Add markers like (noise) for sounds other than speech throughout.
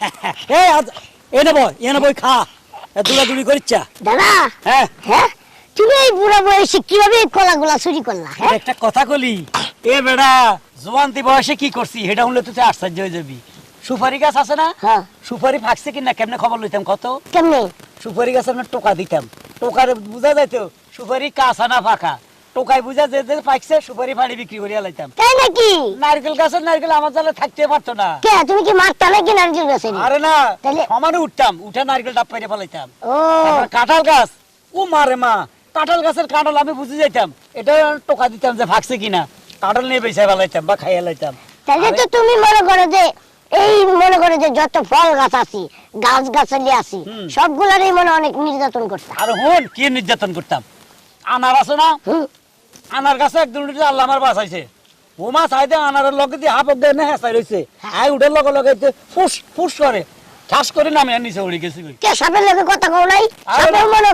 (laughs) এই আজ এনে বই এনে খা। দূরা করিচ্ছা। দাদা হ্যাঁ। হ্যাঁ? তুমি এই বুড়া বয়সে কীভাবে এই কলাগুলা চুরি করলা একটা কথা কলি এ বেড়া জোয়ান্তি বয়সে কি করছি এটা হলে তুই আশ্চর্য হয়ে যাবি। সুপারি গাছ আছে না? হ্যাঁ। সুপারি ফাঁকছে কিনা কেমনে খবর লইতাম কত? কেমনে? সুপারি গাছে আমরা টোকা দিতাম। টোকার বুঝা যাইতো সুপারি কাঁচা না ফাঁকা। টোকায় বুঝা যে যে পাকছে সুপারি ফাড়ি বিক্রি করিয়া লাইতাম। তাই নাকি? নারকেল গাছের নারকেল আমার জালে থাকতে পারতো না। কে তুমি কি মারতা নাকি নারকেল গাছে আরে না তাহলে- সমানে উঠতাম উঠে নারকেল ডাব পাইরে ফেলাইতাম। ও। কাঁঠাল গাছ ও মারে মা কাঁঠাল গাছের কাঁঠাল আমি বুঝে যাইতাম। এটা টোকা দিতাম যে ভাগছে কিনা। কাঁঠাল নিয়ে বেছে ফেলাইতাম বা খাইয়া লাইতাম। তাহলে তো তুমি মনে করো যে এই মনে করে যে যত ফল গাছ আছি গাছ গাছালি আছি। সবগুলারই মনে অনেক নির্যাতন করতা আর হন কি নির্যাতন করতাম? আনার আছে না। আনার কাছে একদম উঠে আল্লাহ আমার বাঁচাইছে। ও মা চাইতে আনারের লগে দিয়ে হাফ অজ্ঞান হেঁচাই রয়েছে আই উঠে লগে লগে ফুস ফুস করে ঠাস করে নামে নিচে উড়ে গেছি কে সাপের লোকে কথা কও নাই? সাপের মনে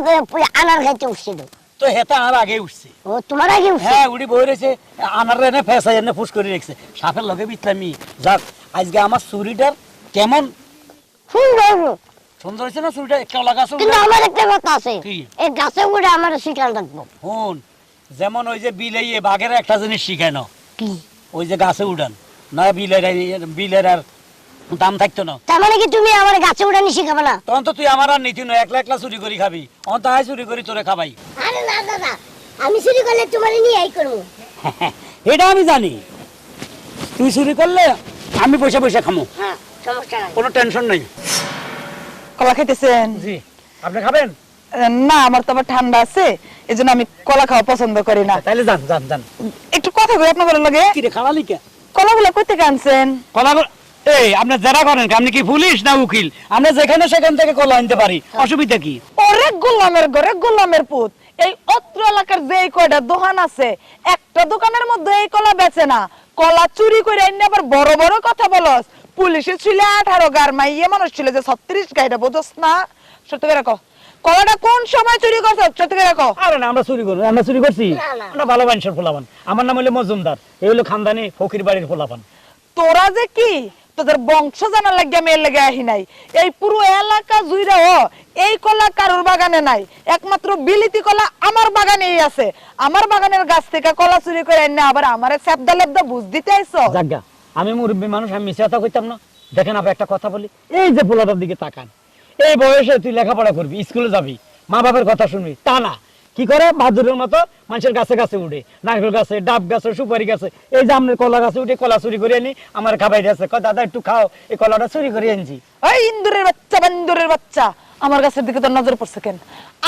আনার খাইতে উঠছিল তো। হেতা আর আগে উঠছে। ও তোমার আগে উঠছে? হ্যাঁ উড়ি বই রয়েছে আনার এনে ফেসাই এনে ফুস করে রেখেছে। সাপের লগে বিতলামি। যাক আজকে আমার চুরিটার কেমন? সুন্দর সুন্দর হয়েছে না চুরিটা কেলা গাছ কিন্তু আমার একটা কথা আছে? এই গাছে উঠে আমার শিকার রাখব হন যেমন ওই যে বিলে বাঘের একটা জিনিস শিখায় না ওই যে গাছে উড়ান না বিলের বিলের আর দাম থাকতো না। তার মানে কি তুমি আমার গাছে উঠানি শিখাবে না? তখন তো তুই আমার আর নীতি নয় একলা একলা চুরি করি খাবি। অন চুরি করি তোরে খাবাই। আরে না দাদা আমি চুরি করলে তোমার নিয়ে করব। (laughs) এটা আমি জানি। তুই চুরি করলে আমি বসে বসে খামো। হ্যাঁ সমস্যা নাই। কোনো টেনশন নেই। কলা খাইতেছেন? জি। আপনি খাবেন? না আমার তো আবার ঠান্ডা আছে। এই জন্য আমি কলা খাওয়া পছন্দ করি না। তাহলে যান যান যান। একটু কথা কই আপনার ভালো লাগে? কি রে খাওয়ালি কে? কলাগুলো কই থেকে আনছেন? কলা এই আপনি যারা করেন আপনি কি পুলিশ না উকিল? আমরা যেখানে সেখান থেকে কলা আনতে পারি। অসুবিধা কি? ওরে গোলামের ঘরে গোলামের পুত। এই অত্র এলাকার যে কয়টা দোকান আছে একটা দোকানের মধ্যে এই কলা বেচে না। কলা চুরি করে এনে আবার বড় বড় কথা বলস। পুলিশে ছিল আঠারো গার মাইয়ে মানুষ ছিল যে ছত্রিশ গাইটা বোঝস না। সত্যি করে কো কলাটা কোন সময় চুরি করছ? সত্যি করে কো আরে না আমরা চুরি করি আমরা চুরি করছি। না, না। আমরা ভালো মানুষের ফোলাপান আমার নাম হলো মজুমদার এই হলো খানদানি ফকির বাড়ির ফোলাপান তোরা যে কি? তোদের বংশ জানার লাগে মেয়ের লেগে আহি নাই। এই পুরো এলাকা জুইরা ও এই কলা কারোর বাগানে নাই। একমাত্র বিলিতি কলা আমার বাগানেই আছে। আমার বাগানের গাছ থেকে কলা চুরি করে এনে আবার আমারে স্যাপদা লেপদা বুঝ দিতে আইছো? জাগা আমি মুরব্বী মানুষ আমি মিশে কথা কইতাম না। দেখেন আপনি একটা কথা বলি এই যে পোলাটার দিকে তাকান। এই বয়সে তুই লেখাপড়া করবি, স্কুলে যাবি মা বাবার কথা শুনবি, তা না। কি করে? বাদুরের মতো মানুষের গাছে গাছে উঠে, নারকেল গাছে, ডাব গাছে, সুপারি গাছে, এই যে আমরা কলা গাছে উঠে কলা চুরি করে আনি, আমার খাবাই আছে। দাদা, একটু খাও, এই কলাটা চুরি করে আনছি ওই ইন্দুরের বাচ্চা, বান্দুরের বাচ্চা। আমার গাছের দিকে তোর নজর পড়ছে কেন?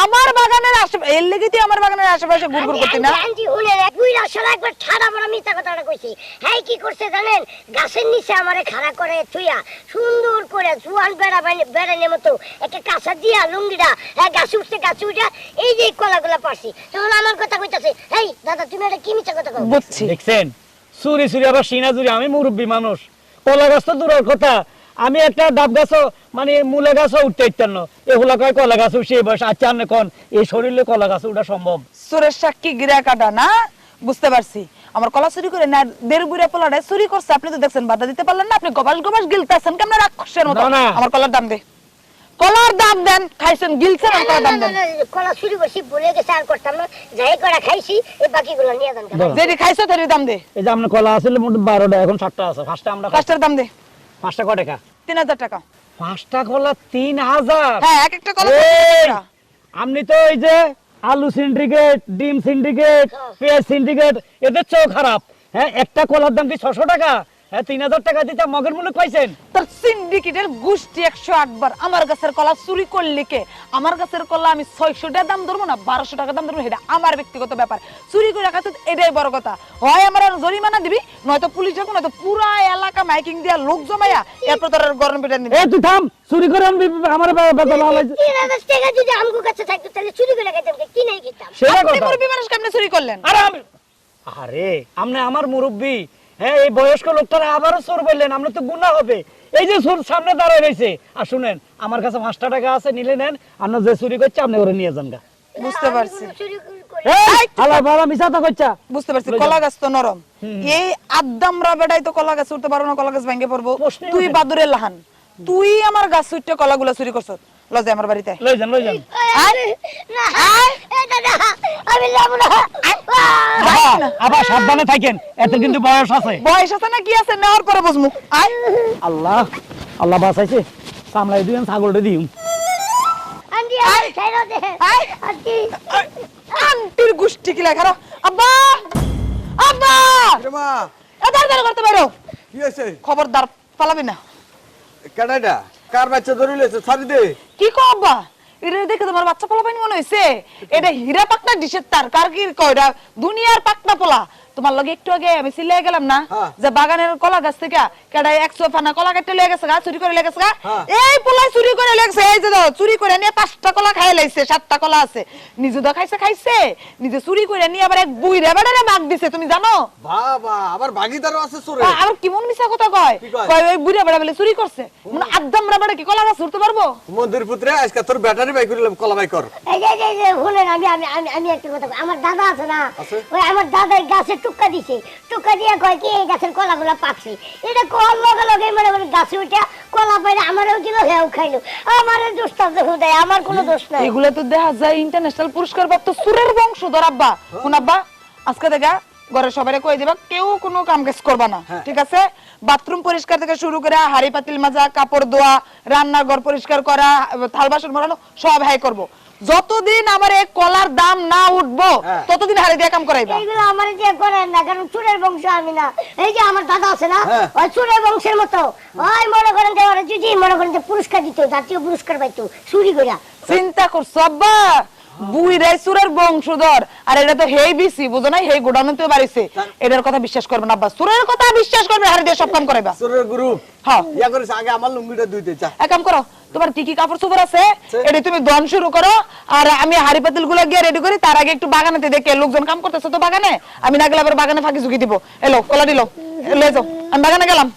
আমার বাগানের আশেপাশে এর লেগে তুই আমার বাগানের আশেপাশে ঘুরঘুর করতি না? আন্টি উলে বুইরা সারা একবার ছাড়া বড় মিথ্যা কথাটা কইছি। হ্যাঁ কি করছে জানেন? গাছের নিচে আমারে খাড়া করে থুইয়া সুন্দর করে জুয়ান বেড়া বেড়ানোর মতো একটা কাঁচা দিয়া লুঙ্গিটা হ্যাঁ গাছে উঠছে গাছে উঠে এই যে কলাগুলা পারছি তখন আমার কথা কইতাছে এই দাদা তুমি এটা কি মিথ্যা কথা কও? বুঝছি। দেখছেন? চুরি চুরি আবার সিনা চুরি আমি মুরব্বী মানুষ। কলা গাছ তো দূরের কথা। আমি একটা ডাব গাছও মানে মূলে গাছও উঠতে ইচ্ছান না। এগুলা কয় কলা গাছ উঠছে এই বয়স আচ্ছা কন? এই শরীরে কলা গাছ উঠা সম্ভব। সুরের সাক্ষী গিরা কাটা না? বুঝতে পারছি। আমার কলা চুরি করে না দেড় বুড়া পোলাটা চুরি করছে। আপনি তো দেখছেন বাধা দিতে পারলেন না আপনি গবাস গবাস গিলতেছেন। কেমন রাক্ষসের মতো। আমার কলার দাম দে। কলার দাম দেন খাইছেন গিলছেন আমার কলার দাম দেন। কলা চুরি করছি ভুলে গেছে আর করতাম না। যাই করা খাইছি এই বাকিগুলো নিয়ে যান ধরো। যেটি খাইছো তারই দাম দে। এই যে আপনার কলা আসলে মোট বারোটা এখন সাতটা আছে পাঁচটা আমরা। পাঁচটার দাম দে। পাঁচটা ক টাকা? তিন হাজার টাকা। পাঁচটা কলা তিন হাজার? হ্যাঁ এক একটা কলা আপনি তো ওই যে আলু সিন্ডিকেট ডিম সিন্ডিকেট পেঁয়াজ সিন্ডিকেট এদের চেয়েও খারাপ। হ্যাঁ একটা কলার দাম কি ছশো টাকা? তিন হাজার টাকা দিতে মগের মূল্য পাইছেন? তোর সিন্ডিকেটের গোষ্ঠী একশো আটবার আমার গাছের কলা চুরি করলি কে? আমার গাছের কলা আমি ছয়শো টাকা দাম ধরবো না বারোশো টাকা দাম ধরবো এটা আমার ব্যক্তিগত ব্যাপার। চুরি করে রাখাতে এটাই বড় কথা। হয় আমার আর জরিমানা দিবি নয়তো পুলিশ যাব নয়তো পুরা এলাকা মাইকিং দিয়া লোক জমাইয়া এরপর তোর গরম পিঠা নিবি। তুই থাম চুরি করে আনবি আমার বেতন তিন হাজার টাকা যদি আমগো কাছে থাকতো তাহলে চুরি করে খাইতাম কি? নাই খেতাম সেটা কথা। মানুষ কেমনে চুরি করলেন? আরে আমি আরে আপনি আমার মুরব্বী। হ্যাঁ এই বয়স্ক লোকটারা আবারও চোর বললেন আমরা তো গুণা হবে। এই যে চোর সামনে দাঁড়ায় রয়েছে। আর শুনেন আমার কাছে পাঁচটা টাকা আছে নিলে নেন আপনার যে চুরি করছে আপনি ওরে নিয়ে যান গা। বুঝতে পারছি। বুঝতে পারছি কলা গাছ তো নরম। এই আদামরা বেড়াই তো কলা গাছ উঠতে পারব না কলা গাছ ভেঙে পড়ব। তুই ওঠে বাদুরের লাহান। তুই আমার গাছ সুইটে কলাগুলা চুরি করছ। লজে আমার বাড়িতে। লই যান লই যান। আয়। না আয়। এ আমি যাব না আবার সাবধানে থাকেন এত কিন্তু বয়স আছে। বয়স আছে না কি আছে? নেওয়ার পরে বুঝমু। আয়। আল্লাহ আল্লাহ বাঁচাইছে। সামলাই দিন ছাগলটা দিম আন্টি আমি ছেড়ে দে। আয়। আন্টি। আন্টির গুষ্টি কি লেখা আব্বা! আব্বা! মা। এ দাঁড় দাঁড় করতে পারো। কি হয়েছে? খবরদার পালাবি না। কেডাটা কার বাচ্চা ধরে লেছে ছাড়ি দে। কি কবা এটা দেখে তোমার বাচ্চা পোলা পাইনি মনে হয়েছে এটা হীরা পাকনা ডিশের তার। কার কি কয় দুনিয়ার পাকনা পোলা। তোমার লগে একটু আগে আমি সিলে গেলাম না হ্যাঁ। যে বাগানের কলা গাছ থেকে কেডাই একশো ফানা কলা কেটে লেগে গেছে গা চুরি করে লেগে গেছে গা? হ্যাঁ। এই পোলা চুরি করে লেগেছে এই যে চুরি করে নিয়ে পাঁচটা কলা খাই লাইছে সাতটা কলা আছে। নিজে দা খাইছে খাইছে নিজে চুরি করে নিয়ে আবার এক বুইরা বেড়ারে মাগ দিছে তুমি জানো? বাবা আবার ভাগিদারও আছে চোরে। আ- আবার কেমন মিছা কথা কয়? কয়? ওই বুইরা বেড়া বলে চুরি করছে। মানে আদ্দামরা বেড়া কি কলা গাছ পারব? মন্দির পুত্রে আজকে তোর ব্যাটারি বাই করিলাম কলা বাই কর। এই যে এই যে শুনেন আমি আমি আমি আমি একটা কথা আমার দাদা আছে না? আছে? ওই আমার দাদার গাছে টুক্কা দিছে। টুক্কা দিয়ে কয় কি এই গাছের কলাগুলো পাকছে। এটা কল লগে লগে মানে মানে গাছে উঠে কলা পাইলে আমারও দিল হেও খাইলো। আমারও দোষ তাতে হুদায় আমার কোনো দোষ নাই। এগুলো তো দেখা যায় ইন্টারন্যাশনাল পুরস্কার প্রাপ্ত সুরের বংশধর আব্বা। কোন আব্বা আজকে দেখা ঘরে সবাই কয়ে দিবা কেউ কোনো কাম কাজ করবা না ঠিক আছে? বাথরুম পরিষ্কার থেকে শুরু করে হাড়ি পাতিল মাজা কাপড় ধোয়া রান্নাঘর পরিষ্কার করা থাল বাসন মোড়ানো সব হাই করব। যতদিন আমার এই কলার দাম না উঠবো হ্যাঁ। ততদিন হারে দিয়ে কাম করাইবা। এইগুলো আমার যে করেন না কারণ চুরের বংশ আমি না। এই যে আমার দাদা আছে না হ্যাঁ। ওই চুরের বংশের মতো। ওই মনে করেন যে ওরা যদি মনে করেন যে পুরস্কার দিত জাতীয় পুরস্কার পাইতো চুরি কইরা। চিন্তা করছ আব্বা? বুই রাইসুরের বংশধর। আর এটা তো হেই বিসি বুঝো না হেই বাড়িছে। এটার কথা বিশ্বাস করবে না আব্বা। সুরের কথা বিশ্বাস করবে দিয়ে সব কাম করাইবা। চোরের গ্রুপ হ্যাঁ। ইয়া করিস আগে আমার লুঙ্গিটা ধুইতে চা। এক কাম করো তোমার কি কি কাপড় চোপড় আছে? আছে। এটা তুমি দন শুরু করো আর আমি হাড়ি পাতিলগুলো গিয়ে রেডি করি। তার আগে একটু বাগানেতে দেখে লোকজন কাম করতেছে তো বাগানে? আমি না গেলে আবার বাগানে ফাঁকি ঝুঁকি দিব। এলো কলা দিল। লয়ে যাও আমি বাগানে গেলাম।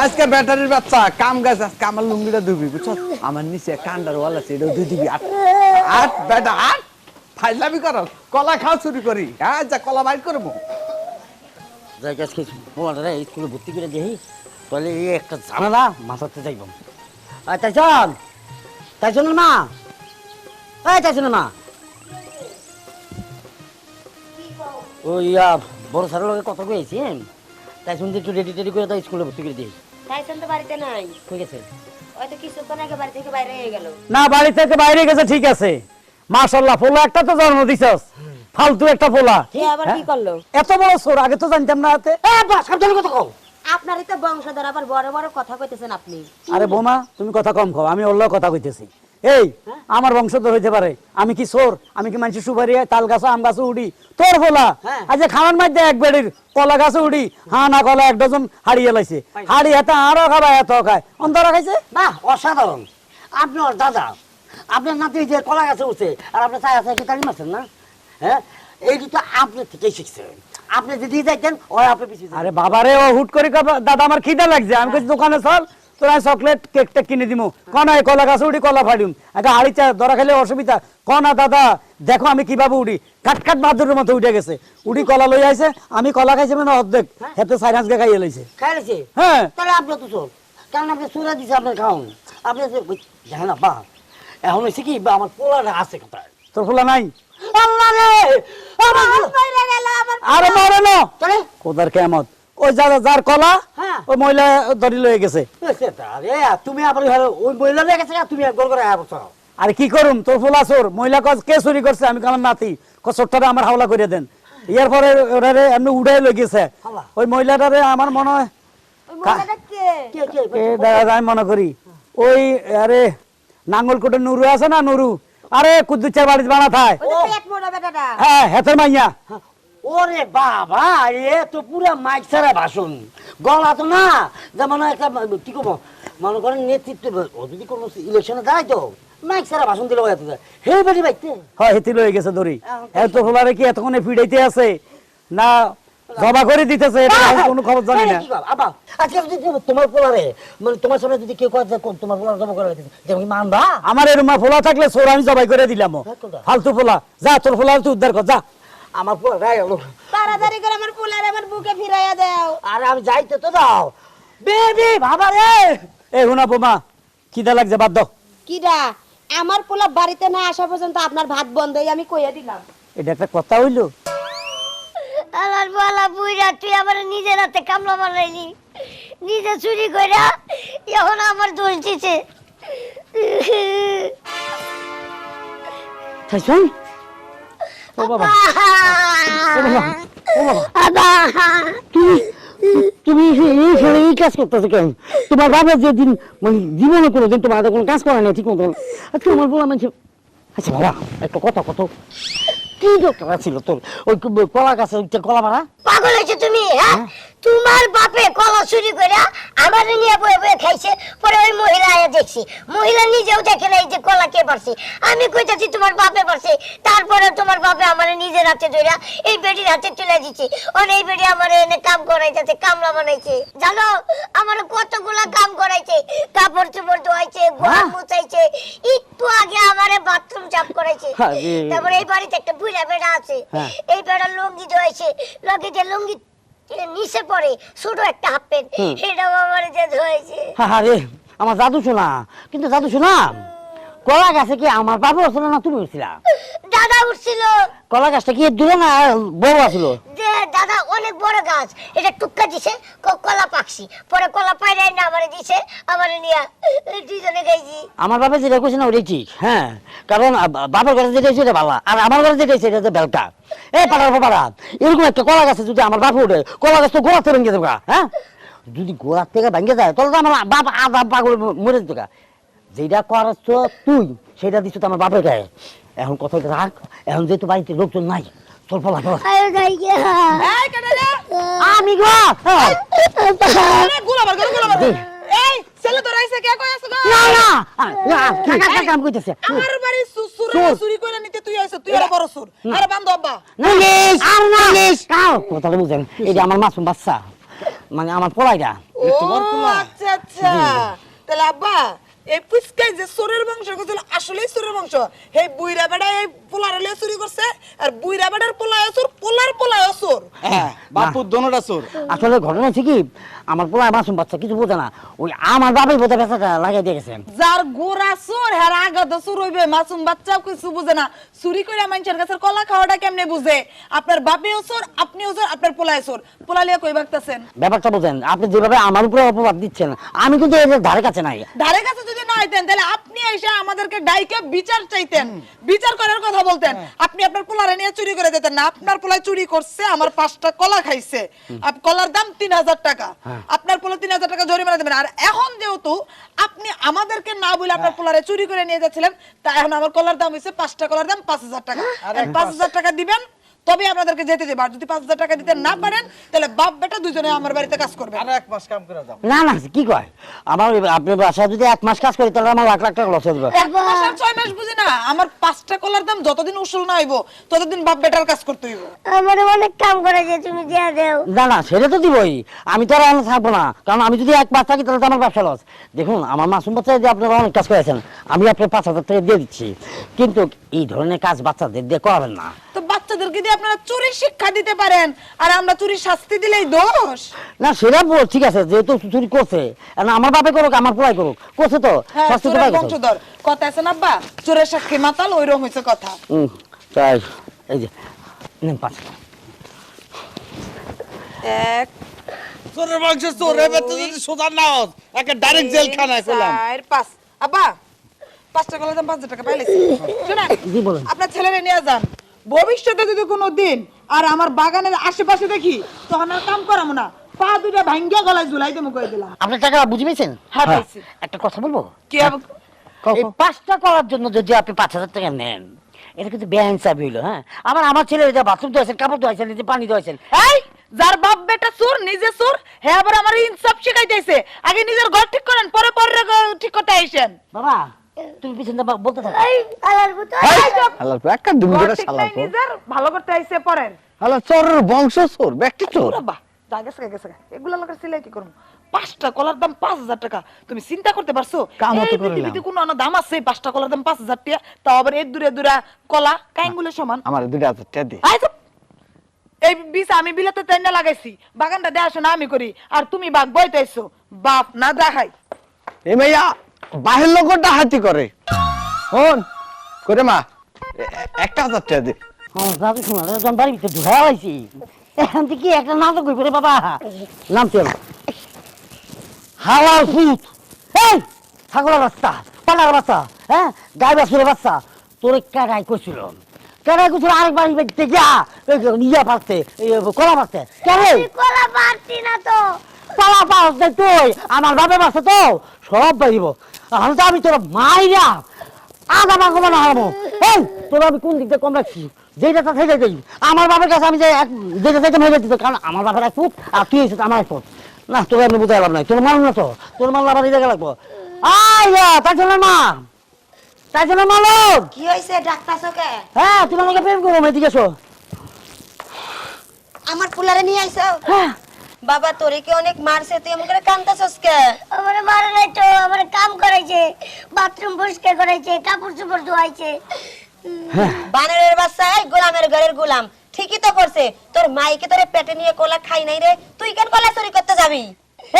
আজকে ব্যাটারির বাচ্চা কাম গাছ আজকে আমার লুঙ্গিটা ধুবি বুঝছ? আমার নিচে কান্ডার ওয়াল আছে এটা ধুই দিবি। আট আট বেটা আট। ফাইলামি করো কলা খাও চুরি করি। হ্যাঁ যা কলা বাইর করব। জায়গা আজকে পোলাটা স্কুলে ভর্তি করে দেখি তাহলে এই একটা ঝামেলা মাথাতে যাইব। আর তাইছন তাইছনের মা? এই তাইছনের মা? ওই ইয়া বড় স্যারের লগে কথা কয়েছেন তাইছন একটু রেডি টেডি করে তাই স্কুলে ভর্তি করে টাইসন তো বাড়িতে নাই। ঠিক আছে। হয়তো কিছুক্ষণ আগে বাড়ি থেকে বাইরে হয়ে গেল। না বাড়ি থেকে বাইরে গেছে ঠিক আছে। পোলা একটা তো জন্ম দিছস। ফালতু একটা পোলা আবার কি করল? এত বড় সোর আগে তো জানতাম না হাতে এ বাস সাবধানে কথা কও। আপনারই তো বংশধর আবার বড় বড় কথা কইতেছেন আপনি। আরে বোমা তুমি কথা কম খাও আমি ওর কথা কইতেছি। এই আমার বংশধর হইতে পারে। আমি কি সোর আমি কি মানুষ সুপারি? তাল গাছ আম গাছে উড়ি। তোর বলা হ্যাঁ। আজ খাওয়ার মধ্যে এক বেড়ির কলা গাছে উড়ি হা না কলা এক ডজন হাড়িয়ে লাইছে। হাড়ি এত আরও খাবা এত খায়। অন্তর খাইছে বাহ অসাধারণ। আপনার দাদা। আপনার নাতি যে কলা গাছে উঠছে আর আপনার চায় আছে তালি মারছেন না? হ্যাঁ? এই তো আপনি থেকেই শিখছেন। আপনি যদি যাইতেন ওই আপনি পিছিয়ে আরে বাবারে ও হুট করে দাদা আমার খিদে লাগছে। আমি দোকানে চল তোরা চকলেট কেক টেক কিনে দিমু। কনায় কলা গাছে উঠি কলা ফাড়িম। একটা হাড়ি চা ধরা খেলে অসুবিধা। কনা দাদা দেখো আমি কীভাবে উঠি। কাট কাট বাদুরের মতো উঠে গেছে। উঠি কলা লই আইছে আমি কলা খাইছি মানে অর্ধেক। হেতে সাইরান্সকে খাইয়ে লাইছে। খাইছে? হ্যাঁ। তাহলে আপনি তো চোর। কারণ আপনি চুরা দিছে আপনার খাওন। আপনি যে জানেন বা এখন হয়েছে কি আমার পোলাটা আছে কোথায়? তোর ফুলা নাই? আল্লাহ রে! আমার আরে মরে না! কোদার কেমত ওই যার যার কলা হ্যাঁ। ওই মহিলা ধরি লয়ে গেছে। আরে তুমি আবার ওই- ওই মহিলা লেগে গেছে তুমি একবার করে বসো। কি করুম? তোর ফুলা চোর। মহিলা কজ কে চুরি করছে? আমি কালাম নাতি। কচরটারে আমার হাওলা করে দেন। ইয়ার পরে ওরারে এমনি উড়াই লই গেছে? ওই মহিলাটারে আমার মনে হয় কে কে? কে দেখা যায় মনে করি। ওই আরে নাঙ্গলকোটে নুরু আছে না নুরু? আরে কুদ্দুচার বাড়ি বানা থায় হ্যাঁ হেতের মাইয়া। ওরে বাবা এ তো পুরা মাইক ছাড়া ভাষণ। গলা তো না যেমন একটা কি করব মনে করেন নেতৃত্ব ও যদি কোনো ইলেকশনে দাঁড়ায় তো মাইক ছাড়া ভাষণ দিলে হে বেটি বাইতে হয় হেতি লয়ে গেছে দড়ি। এত ফুলারে কি এতক্ষণে ফিডাইতে আছে? না জবা করে দিতেছে কোনো খবর জানি না। আবা আজকে যদি তোমার পোলারে মানে তোমার সামনে যদি কেউ কথা তোমার পোলার জমা করে দিতে তুমি মানবা আমার এরমা ফোলা থাকলে চোর আমি জবাই করে দিলাম ফালতু ফোলা যা তোর ফোলা তুই উদ্ধার কর যা। আমার পোলা রায় হলো। তাড়াতাড়ি করে আমার পোলার আমার বুকে ফিরাইয়া দাও। আরে আমি যাইতে তো দাও। বেবি বাবা রে! এই হুনা বোমা খিদা লাগছে বাদ দাও। কিডা আমার পোলা বাড়িতে না আসা পর্যন্ত আপনার ভাত বন্ধ আমি কইয়া দিলাম। এটা একটা কথা হইল। আমার বলা বুইরা তুই আমার নিজের হাতে কামলা বানাইলি। নিজে চুরি কইরা এখন আমার দোষ দিছে। ও বাবা। ও বাবা ও বাবা। তুমি তুমি এই এই কাজ করতেছো কেন? তোমার বাবা যেদিন মানে জীবনে কোনোদিন তোমার হাতে কোনো কাজ করে না ঠিক মতো। আমার বলা মানুষ আচ্ছা বাবা একটা কথা কত। কি দরকার ছিল তোর? ওই কলা গাছে ওইটা কলা মারা? পাগল হয়েছে তুমি? হ্যাঁ? তোমার বাপে কলা চুরি করে আমার নিয়ে বয়ে বয়ে খাইছে পরে ওই মহিলা আয়া দেখছি। মহিলা নিজেও দেখে নাই যে কলা কে পারছে আমি কইতাছি তোমার বাপে পারছে তারপরে তোমার বাপে আমার নিজের হাতে ধইরা এই বেটির হাতে তুলে দিচ্ছে। ওর এই বেটি আমার এনে কাম করাইতেছে কামলা বানাইছে। জানো আমার কতগুলা কাম করাইছে। কাপড় চোপড় ধোয়াইছে ঘর হ্যাঁ? মুছাইছে একটু আগে আমারে বাথরুম চাপ করাইছে। তারপরে এই বাড়িতে একটা বুড়া বেড়া আছে। হ্যাঁ। এই বেড়া লুঙ্গি ধোয়াইছে। লঙ্গি যে লুঙ্গি নিচে পড়ে ছোট একটা হাফ প্যান্ট। সেটাও আমার যে ধোয়াইছে আরে আমার জাদু শোনা কিন্তু জাদু শোনা কলা গাছে কি আমার বাবা ছিল না তুমি উঠছিলা দাদা উঠছিল। কলা গাছটা কি দূরে না বড় আছিল? দাদা অনেক বড় গাছ। এটা টুক্কা দিছে কলা পাকছি। পরে কলা পাইরাই না আমারে দিছে আমারে নিয়া দুইজনে খাইছি। আমার বাবা যেটা কইছে না ওটাই ঠিক হ্যাঁ। কারণ বাবার ঘরে যেটা এটা ভালো আর আমার ঘরে যেটা এটা হচ্ছে বেলকা এই পাড়ার বাবারা এরকম একটা কলা গাছে যদি আমার বাপ উঠে কলা গাছ তো গোড়া থেকে ভেঙে দেবো হ্যাঁ? যদি গোড়া থেকে ভেঙে যায় তাহলে তো আমার বাপ আধা পাগল মরে যেত। যেটা করাচ্ছ তুই সেটা দিচ্ছ তো আমার বাপের গায়ে। এখন কথা রাখ এখন যেহেতু বাড়িতে লোকজন নাই ফলা ফলা আমি গো এই ছেলে কে কই না না। না, কাকা কাম কইতেছে? আমার বাড়ি সুসুর চুরি। করে নিতে তুই আইছ তুই আর বড় সুর। আরে বান্ধব আব্বা। পুলিশ! আর না। কাও কথাটা বুঝেন। এটা আমার মাসুম বাচ্চা। মানে আমার পড়াইটা আচ্ছা আচ্ছা। তাহলে আব্বা এই পুচকাই যে চোরের বংশ আসলেই চোরের বংশ। সেই বুইরা বেড়া, এই পোলার চুরি করছে। আর বুইরা বেড়ার পোলায় অসুর পোলার পোলায় অসুর। হ্যাঁ বাপুর দোনোটা চোর। আসলে ঘটনা হচ্ছে কি আমার পোলায় মাসুম বাচ্চা কিছু বোঝে না ওই আমার বাবাই বোঝা পেঁচাটা লাগাই দিয়ে গেছে। যার চোর হ্যাঁ চোর হইবে মাসুম বাচ্চাও কিছু বুঝে না। চুরি করে মানুষের কাছে কলা খাওয়াটা কেমনে বুঝে? আপনার বাপেও চোর আপনিও চোর আপনার পোলায় চোর। পোলালিয়া কই ভাগতাছেন? ব্যাপারটা বোঝেন আপনি যেভাবে আমার উপরে অপবাদ দিচ্ছেন আমি কিন্তু এদের ধারে কাছে নাই। ধারে কাছে যদি না হইতেন তাহলে আপনি এসে আমাদেরকে ডাইকে বিচার চাইতেন। বিচার করার কথা বলতেন। আপনি আপনার পোলারে নিয়ে চুরি করে দিতেন না। আপনার পোলায় চুরি করছে আমার পাঁচটা কলা খাইছে। কলার দাম তিন হাজার টাকা। আপনার পোলা তিন হাজার টাকা জরিমানা দেবেন। আর এখন যেহেতু আপনি আমাদেরকে না বলে আপনার পোলারে চুরি করে নিয়ে যাচ্ছিলেন তা এখন আমার কলার দাম হয়েছে পাঁচটা কলার দাম পাঁচ হাজার টাকা। পাঁচ হাজার টাকা দিবেন তবে আপনাদেরকে যেতে দেবো। আর যদি পাঁচ হাজার টাকা দিতে না পারেন তাহলে বাপ বেটা দুজনে আমার বাড়িতে কাজ করবে। আরও এক মাস কাম করে দাও না না কি কয়? আমার আপনার বাসায় যদি এক মাস কাজ করি তাহলে আমার লাখ লাখ টাকা লস হয়ে যাবে। এক মাস আর ছয় মাস বুঝি না। আমার পাঁচটা কলার দাম যতদিন উসুল না হইব ততদিন বাপ বেটার কাজ করতে হইব। আমার অনেক কাম করেছে তুমি দিয়া দেও। না না সেটা তো দিবই। আমি তো আর এখানে থাকব না। কারণ আমি যদি এক মাস থাকি তাহলে তো আমার ব্যবসা লস দেখুন আমার মাসুম বাচ্চা যে আপনারা অনেক কাজ করেছেন আমি আপনার পাঁচ হাজার টাকা দিয়ে দিচ্ছি। কিন্তু এই ধরনের কাজ বাচ্চাদের দিয়ে করাবেন না। তো বাচ্চাদেরকে দিয়ে আপনারা চুরি শিক্ষা দিতে পারেন। আর আমরা চুরি শাস্তি দিলেই দোষ। না সেটা বল ঠিক আছে যেহেতু চুরি করছে। আমার বাপে করুক আমার পোলাই করুক করছে তো হ্যাঁ শাস্তি তো চোরের। বংশধর। কথা আছে না আব্বা? চোরের সাক্ষী মাতাল ওইরকম হয়েছে কথা। হুম, তাই এই যে নেন পাঁচ। এক চোরের বংশ চোর এবার তো যদি সোজা না হস একটা ডাইরেক্ট জেলখানায় চার পাঁচ। আব্বা পাঁচটা কলার দাম পাঁচ হাজার টাকা পাইলেছি। শোনেন জি বলুন। আপনার ছেলেরে নিয়ে যান। ভবিষ্যতে যদি কোনো দিন আর আমার বাগানের আশেপাশে দেখি তখন আর কাম করাবো না। পা দুটা ভাঙ্গিয়া গলায় ঝুলাই দেবো কয়ে দিলাম। আপনার টাকা বুঝে পেয়েছেন? হ্যাঁ, পেয়েছি। একটা কথা বলব? কি হবে এই পাঁচটা করার জন্য যদি আপনি পাঁচ হাজার টাকা নেন এটা কিন্তু বেআইন চাবি হইল হ্যাঁ? আবার আমার ছেলে যে বাথরুম ধোয়াছেন কাপড় ধোয়াছেন যে পানি ধোয়াছেন এই যার বাপ বেটা চোর নিজে চোর হে আবার আমার ইনসাফ শিখাইতেছে। আগে নিজের ঘর ঠিক করেন পরে পরে ঠিক করতে আইসেন। বাবা তুমি পিছন বলতে থাকো। পর একটা দুম করে শালা নিজের ভালো করতে পরের। হালা চোরের বংশ চোর ব্যক্তি চোর। বাবা যা গেছে গেছে এগুলা লোকের সিলাই কি করব? পাঁচটা কলার দাম পাঁচ হাজার টাকা। তুমি চিন্তা করতে পারছ? এই পৃথিবীতে কোনো অন্য দাম আছে? পাঁচটা কলার দাম পাঁচ হাজার টাকা তাও আবার এর দূরে দূরে কলা কাইঙ্গুলের সমান। আমার দুটা হাজার টাকা দি। এই বীজ আমি বিলাতে তাই না লাগাইছি। বাগানটা দেখাশোনা আমি করি। আর তুমি বাগ বইতেছো বাপ না দেখাই। এ মাইয়া বাহির লোক ডাহাতি করে। হন করে মা একটা হাজার টাকা দে। দাদু শোনা বাড়ির ভিতরে হয়েছি এখান থেকে একটা নাটক হয়ে পড়ে বাবা? হাওয়ার ফুট এই ছাগলের বাচ্চা পালার বাচ্চা হ্যাঁ? গাই বাছুরের বাচ্চা। তোরে করছিল করছিল ইয়া পারতে কলা পারতে কেন কলা পারছি না তো। পালা পাস দেখ তুই আমার বাপে বাসা তো সব বাড়িব আমি তো আমি তোর মাইরা আধা মাংস বানা হারাবো এই তোর আমি কোন দিক দিয়ে কম রাখছি? যেটা তা থেকে যাই আমার বাপের কাছে আমি যে যেটা থেকে মেরে দিত কারণ আমার বাপের এক ফুট আর তুই এসে আমার এক ফুট না তোর আমি বুঝতে পারলাম না। তোর মানুষ না তো? তোর মাল আবার দেখে লাগবো আয় তাই জন্য মা! তাই জন্য মালক কি হয়েছে ডাক্তার চোখে হ্যাঁ তুমি আমাকে প্রেম করব এদিকে এসো। আমার পুলারে নিয়ে আইছো? হ্যাঁ। বাবা তোরে কি অনেক মারছে? তুই করে কান্দাছস কে? আমারে মারে নাই তো আমারে কাম করাইছে বাথরুম পরিষ্কার করাইছে কাপড় চোপড় ধোয়াইছে। বানরের বাচ্চা এই গোলামের ঘরের গোলাম ঠিকই তো করছে। তোর মাইকে তোরে পেটে নিয়ে কোলা খাই নাই রে তুই কেন কলা চুরি করতে যাবি?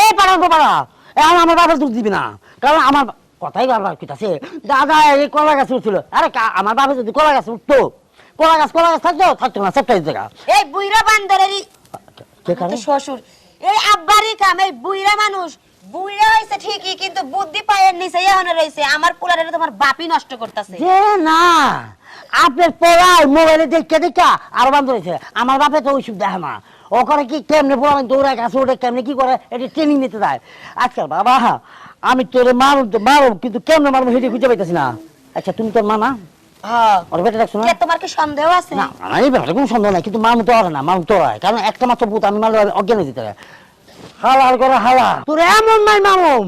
এই পাড়া তো পাড়া এখন আমার বাবার দুধ দিবি না কারণ আমার কথাই বারবার কিতাছে দাদা এই কলা গাছ উঠছিল। আরে আমার বাবা যদি কলা গাছ উঠতো কলা গাছ কলা গাছ থাকতো থাকতো না সেটাই জায়গা। এই বুইরা বান্দরেরই কারে? তোর শ্বশুর। এই আব্বারই কাম এই বুইরা মানুষ। বুইরা হইছে ঠিকই কিন্তু বুদ্ধি পায়ের নিচে এখনও রইছে। আমার পুলারে তোমার বাপই নষ্ট করতেছে। যে না আপনার পড়ায় মোবাইলে দেখে দেখা আরও বান্ধব রয়েছে আমার বাপে তো ওইসব দেখে না। ও করে কি কেমনে পড়াবেন দৌড়ায় গাছে ওঠে কেমনে কি করে? এটা ট্রেনিং নিতে দেয় আজকাল বাবা আমি তোরে মারব তো মারব কিন্তু কেমনে মারবো সেটা খুঁজে পাইতেছি না। আচ্ছা তুমি তোর মা না হ্যাঁ। ওর বেটা দেখছ না? কে তোমার কি সন্দেহ আছে? না না এই ব্যাপারে কোনো সন্দেহ নাই কিন্তু মামু তো না মামু তো কারণ একটা মাত্র ভূত আমি মারলে অজ্ঞান হালার করে হালা। তোর এমন নাই মামুম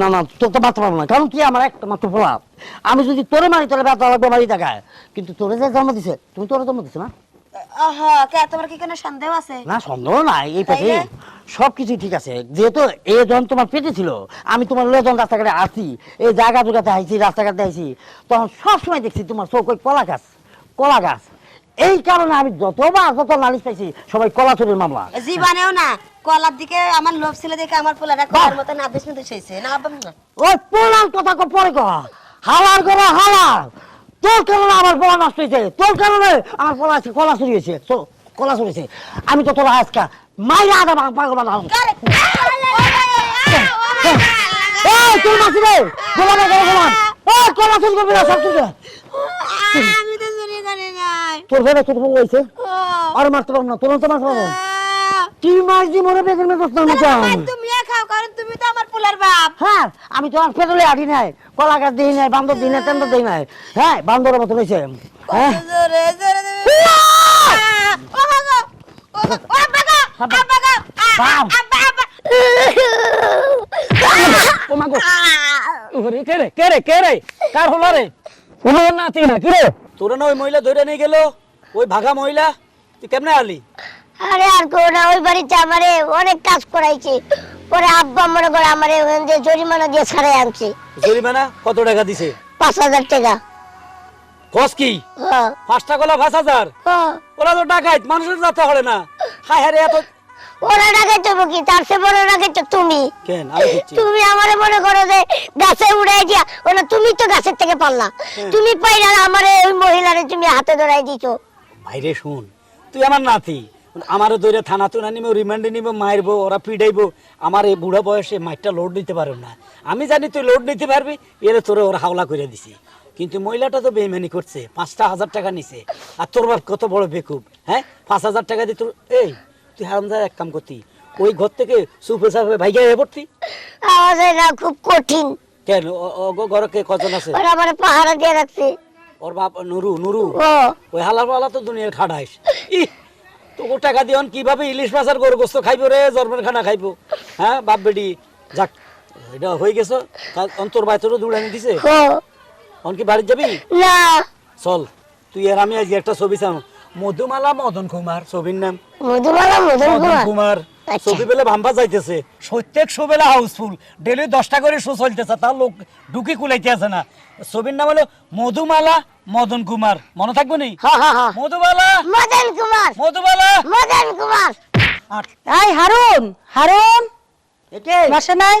না না তোর তো মারতে পারব না। কারণ কি আমার একটা মাত্র আমি যদি তোরে মারি তাহলে ব্যথা লাগবে মারি দেখায় কিন্তু তোরে যে জন্ম দিছে তুমি তোরে জন্ম দিছো না? আহা কে তোমার কি কোনো সন্দেহ আছে? না সন্দেহ নাই এই পেটে। তাইলে? ঠিক আছে। যেহেতু এই যখন তোমার পেটে ছিল আমি তোমার লয়ে রাস্তাঘাটে আসছি এই জায়গা জোগাতে আইছি রাস্তাঘাটে আইছি তখন সবসময় দেখছি তোমার চোখ ওই কলা গাছ কলা গাছ। এই কারণে আমি যতবার যত নালিশ পাইছি সবাই কলা চুরির মামলা। জীবনেও না কলার দিকে আমার লোভ ছিল দেখে আমার পোলাটা কলার মতো নাদিস নিতে হয়েছে না ওই পোলার কথা পরে কহ হালার করে হালার। তোর কারণে আমার পোলা নষ্ট হয়েছে। তোর কারণে আমার পোলা আছে কলা তো কলা চুরিছে আমি তো তোর আজকা মাইরা আদা পাগল মাসি রে ও কলা চুরি করবি না সব চুরি আমি তো চুরি করি নাই। তোর ভেবে তোর ভেবে হয়েছে। আর মারতে পারব না তোর তো মারতে পারব তুই মাছ দিয়ে মরে বেগের মেয়ে না। তুমি খাও কারণ তুমি তো আমার পোলার বাপ। হ্যাঁ আমি তো আর পেটলে আটি নাই কলা গাছ দিই নাই বান্দর দিই নাই তেন্দর দিই নাই। হ্যাঁ বান্দরের মতো রয়েছে হ্যাঁ। কার হলো রে? না তোরা না ওই মহিলা ধরে নিয়ে গেল? ওই ভাগা মহিলা? তুই কেমনে আলি? আরে আর কেউ ওই বাড়িতে আমারে অনেক কাজ করাইছে। পরে আব্বা মনে করে আমারে ওখান দিয়ে জরিমানা দিয়ে ছাড়াই আনছে। জরিমানা? কত টাকা দিছে? পাঁচ হাজার টাকা। কি? হ্যাঁ। পাঁচটা কলা পাঁচ হাজার? হ্যাঁ। ওরা তো ডাকাইত মানুষের যাতে না। হায় হায় এত ওরা ডাকাইতে কি তার সে বড় ডাকাইতে তুমি। কেন? তুমি আমারে মনে করো যে গাছে উড়াই দিয়া ওনা তুমি তো গাছের থেকে পারলা। তুমি পাইলা আমারে ওই মহিলারে তুমি হাতে ধরাই দিছো। ভাইরে শুন তুই আমার নাতি। আমারও দৈরে থানা তুনা নিব রিমান্ডে নিব মারবো ওরা পিডাইবো। আমার এই বুড়া বয়সে মাইকটা লোড নিতে পারবে না। আমি জানি তুই লোড নিতে পারবি এর তোরে ওরা হাওলা করে দিছি। কিন্তু মহিলাটা তো বেইমানি করছে পাঁচটা হাজার টাকা নিছে। আর তোর বাপ কত বড় বেকুব হ্যাঁ? পাঁচ হাজার টাকা দিয়ে তোর এই তুই হারামজার এক কাম করতি ওই ঘর থেকে সুপে সাপে ভাইগা হয়ে পড়তি? না খুব কঠিন। কেন? ঘরে কে কজন আছে? ওরা আমারে পাহারা দিয়ে রাখছে। ওর বাপ নুরু নুরু? ওই হালার পালা তো দুনিয়ার খাড়াইস তোকে টাকা দিয়ন কীভাবে ইলিশ মাছ আর গরু গোস্ত খাইবো রে? জর্মের খানা খাইবো। হ্যাঁ বাপ বেটি? যাক এটা হয়ে গেছ। অন্তর বাইতরও দৌড়ানি দিছে? অন কি বাড়ি যাবি? না। চল তুই আর আমি আজকে একটা ছবি চাম মধুমালা মদন কুমার ছবির নাম। মধুমালা মদন কুমার। কুমার আচ্ছা। ভাম্বা যাইতেছে। প্রত্যেক হাউসফুল ডেলি দশটা করে শো চলতেছে তার লোক ঢুকি কুলাইতে আছে না। ছবির নাম হলো মধুমালা মদন কুমার। মনে থাকব নি? মধুমালা মদন কুমার। মধুমালা। মদন কুমার। আট এই হারুন হারুন। একে? বাসা নাই?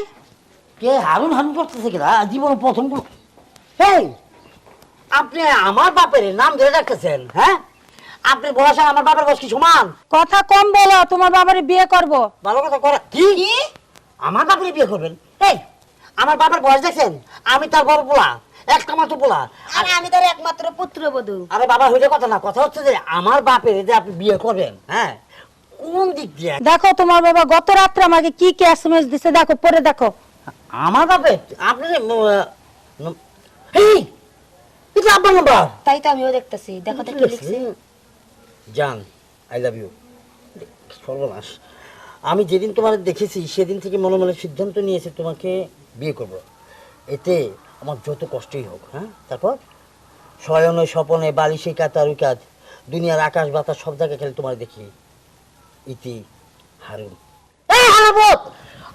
কে? হারুন হারুন করতেছে কিনা? জীবন প্রথম এই আপনি আমার বাপের নাম ধরে রাখতেছেন হ্যাঁ? আপনি বয়স আর আমার বাবার বয়স কি সমান? কথা কম বলো তোমার বাবারে বিয়ে করব। ভালো কথা করা। কি? আমার বাপের বিয়ে করবেন? এই আমার বাবার বয়স দেখছেন? আমি তার বড় পোলা একটা মাত্র পোলা। আর আমি তোর একমাত্র পুত্রবধূ। আরে বাবা হইলে কথা না কথা হচ্ছে যে আমার বাপের যে আপনি বিয়ে করবেন হ্যাঁ? কোন দিক দিয়ে? দেখো তোমার বাবা গত রাত্রে আমাকে কি কি এসএমএস দিছে দেখো পরে দেখো। আমার বাপে আপনি এই এটা আপনার নাম্বার তাই তো আমিও দেখতেছি। দেখো তো কি লিখছে। জান আই লাভ ইউ সর্বনাশ। আমি যেদিন তোমার দেখেছি, সেদিন থেকে মনে মনে সিদ্ধান্ত নিয়েছি তোমাকে বিয়ে করব। এতে আমার যত কষ্টই হোক হ্যাঁ? তারপর? শয়নে, স্বপনে, বালিশে, কাতারু কাজ দুনিয়ার আকাশ, বাতাস, সব জায়গায় খেলে তোমার দেখি। ইতি হারুন।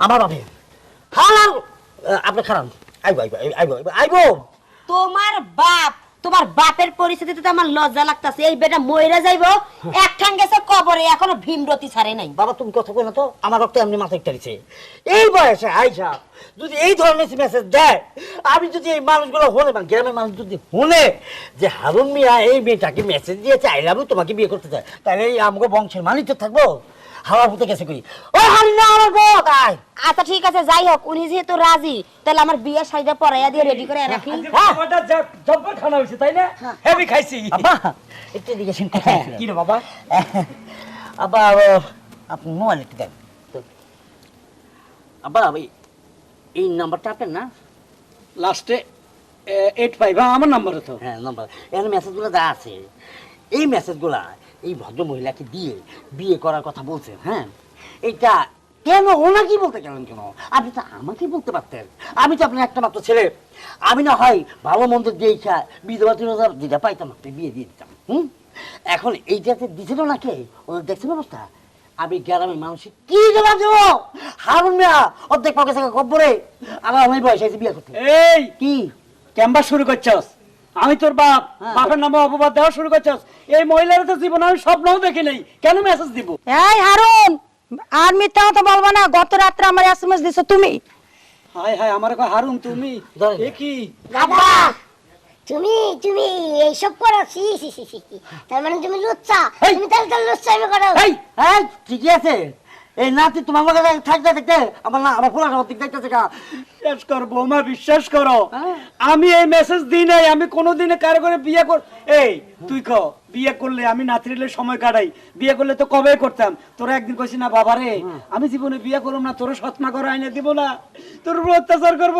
আমার বাপে। আপনি খারাপ আইবো আইবো আইবো আইবো আইবো। তোমার বাপ। তোমার বাপের পরিস্থিতিতে তো আমার লজ্জা লাগতাছে এই বেটা মইরা যাইবো এক ঠাং গেছে কবরে এখনও ভীমরতি ছাড়ে নাই। বাবা তুমি কথা বলো না তো আমার রক্ত এমনি মাথায় টানিছে এই বয়সে আইসা যদি এই ধরনের মেসেজ দেয় আমি যদি এই মানুষগুলো হলে বা গ্রামের মানুষ যদি হলে যে হারুন মিয়া এই মেয়েটাকে মেসেজ দিয়েছে আই লাভ তোমাকে বিয়ে করতে চায় তাহলে এই আমাকে বংশের মানিক তো থাকব। হাওয়ার মতো গেছে করি ও হারি না আমার বউ! তাই আচ্ছা ঠিক আছে যাই হোক উনি যেহেতু রাজি তাহলে আমার বিয়ের শাড়িটা পরাইয়া দিয়ে রেডি করে রাখি। হ্যাঁ। জব্বর খানা হয়েছে তাই না? হেভি খাইছি। আব্বা একটু দিকে শুন কথা কি রে বাবা? আব্বা আপনি মোবাইল একটু দেন। আব্বা এই- এই নাম্বারটা আপনার না? লাস্টে এইট ফাইভ আমার নাম্বার তো। হ্যাঁ নাম্বার। এখানে মেসেজগুলো যা আছে এই মেসেজগুলা এই ভদ্র মহিলাকে দিয়ে বিয়ে করার কথা বলছেন হ্যাঁ? এটা কেন ওনাকে বলতে গেলেন কেন? আপনি তো আমাকে বলতে পারতেন। আমি তো আপনার একটা মাত্র ছেলে। আমি না হয় ভালো মন্দ দিয়ে খা বিধবা তিরোধা যেটা পাইতাম আপনি বিয়ে দিয়ে দিতাম হুম? এখন এইটাতে দিছিল না কে? ওদের দেখছেন অবস্থা আমি গ্রামের মানুষের কি জবাব দেবো? হারুন মিয়া অর্ধেক পকেট থেকে কব্বরে। আমার আমি বয়স বিয়ে করতে। এই! কি? ক্যাম্পাস শুরু করছস। আমি তোর বাপ হ্যাঁ। বাপের নামে অপবাদ দেওয়া শুরু করছস। এই মহিলার তো জীবন আমি স্বপ্নও দেখি নাই। কেন মেসেজ দিব? এই হারুন আর মিথ্যা কথা বলব না। গত রাত্রে আমার এসএমএস দিছো তুমি। হাই হাই আমার কয় হারুন তুমি? এ কি? দাদা তুমি তুমি এইসব করো? সি সি সি সি তার মানে তুমি লুচ্চা। এই! তুমি তাহলে তাহলে লুচ্চামি করো। এই হ্যাঁ ঠিকই আছে। এই নাতি তোমার মধ্যে থাকতে থাকতে আমার না আমার ফোলা দিক দেখতেছে কা বিশ্বাস কর বৌমা বিশ্বাস করো হ্যাঁ। আমি এই মেসেজ দিই নাই আমি কোনোদিনে কারও করে বিয়ে কর এই তুই ক বিয়ে করলে আমি নাতরিলে সময় কাটাই। বিয়ে করলে তো কবে করতাম? তোরা একদিন কইছি না বাবা রে আমি জীবনে বিয়ে করব না তোর সৎমা করে আইনে দিব না। তোর উপর অত্যাচার করব।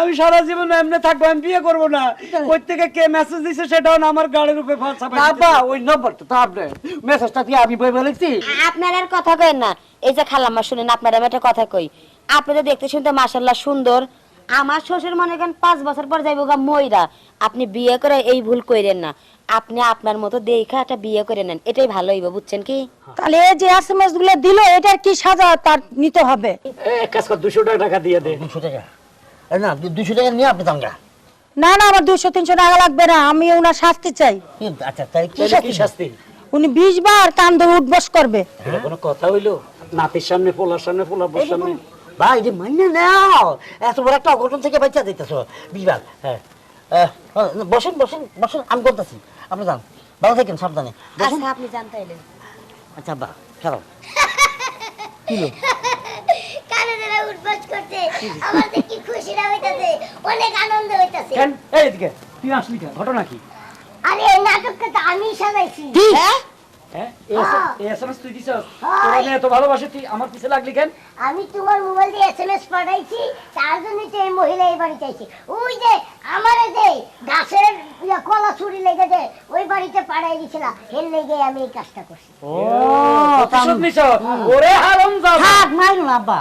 আমি সারা জীবন এমনি থাকব আমি বিয়ে করব না। কই থেকে কে মেসেজ দিছে সেটাও না আমার গাড়ির উপরে ফাঁসা বাবা ওই নম্বরটা তো আপনার মেসেজটা দিয়ে আমি বই বলেছি? আপনার আর কথা কই না। এই যে খালাম্মা শুনেন আপনার আমি একটা কথা কই। আপনি তো দেখতে শুনতে মাশাল্লাহ সুন্দর আমার শ্বশুর মনে করেন পাঁচ বছর পর যাইব গা ময়রা। আপনি বিয়ে করে এই ভুল কইরেন না। আপনি আপনার মতো দেখা একটা বিয়ে করে নেন এটাই ভালো হইব বুঝছেন কি? তাহলে এই যে এসএমএসগুলো দিল এটার কি সাজা তার নিতে হবে? এক কাজ কর দুশো টাকা দিয়ে দে। দুশো টাকা? এই না দুশো টাকা নিয়ে আপনি দামগা না না আমার দুশো তিনশো টাকা লাগবে না আমি ওনার শাস্তি চাই। আচ্ছা তাই কি শাস্তি? উনি বিশ বার কান ধরে উঠবস করবে। এটা কোনো কথা হইল? নাতির সামনে পোলার সামনে পোলার সামনে। ভাই যে মাইনে নাও। এত বড় একটা অঘটন থেকে বাচ্চা দিতেছো বিশবার হ্যাঁ। বসেন বসেন বসেন আমি করতেছি আপনি যান। ভালো থাকেন সাবধানে। আচ্ছা আপনি যান তাইলে। আচ্ছা বা খেলো কানে ধরে উঠবাস করছে। আমার দেখি খুশিটা হইতাছে। অনেক আনন্দ হইতাছে। কেন? এই এদিকে তুই আসলি কেন? ঘটনা কি? আরে নাটকটা তো আমি সাজাইছি। হ্যাঁ? লাগলি কেন? আমি তোমার মোবাইল দিয়ে এসএমএস পাঠাইছি তার জন্য এই মহিলা এই বাড়ি চাইছি ওই যে আমার যে গাছের কলা ছুরি লেগে যে ওই বাড়িতে পাঠাই দিছিল। এর লেগে আমি এই কাজটা করছি। ও ওরে হারাম থাক মাইরুন আব্বা।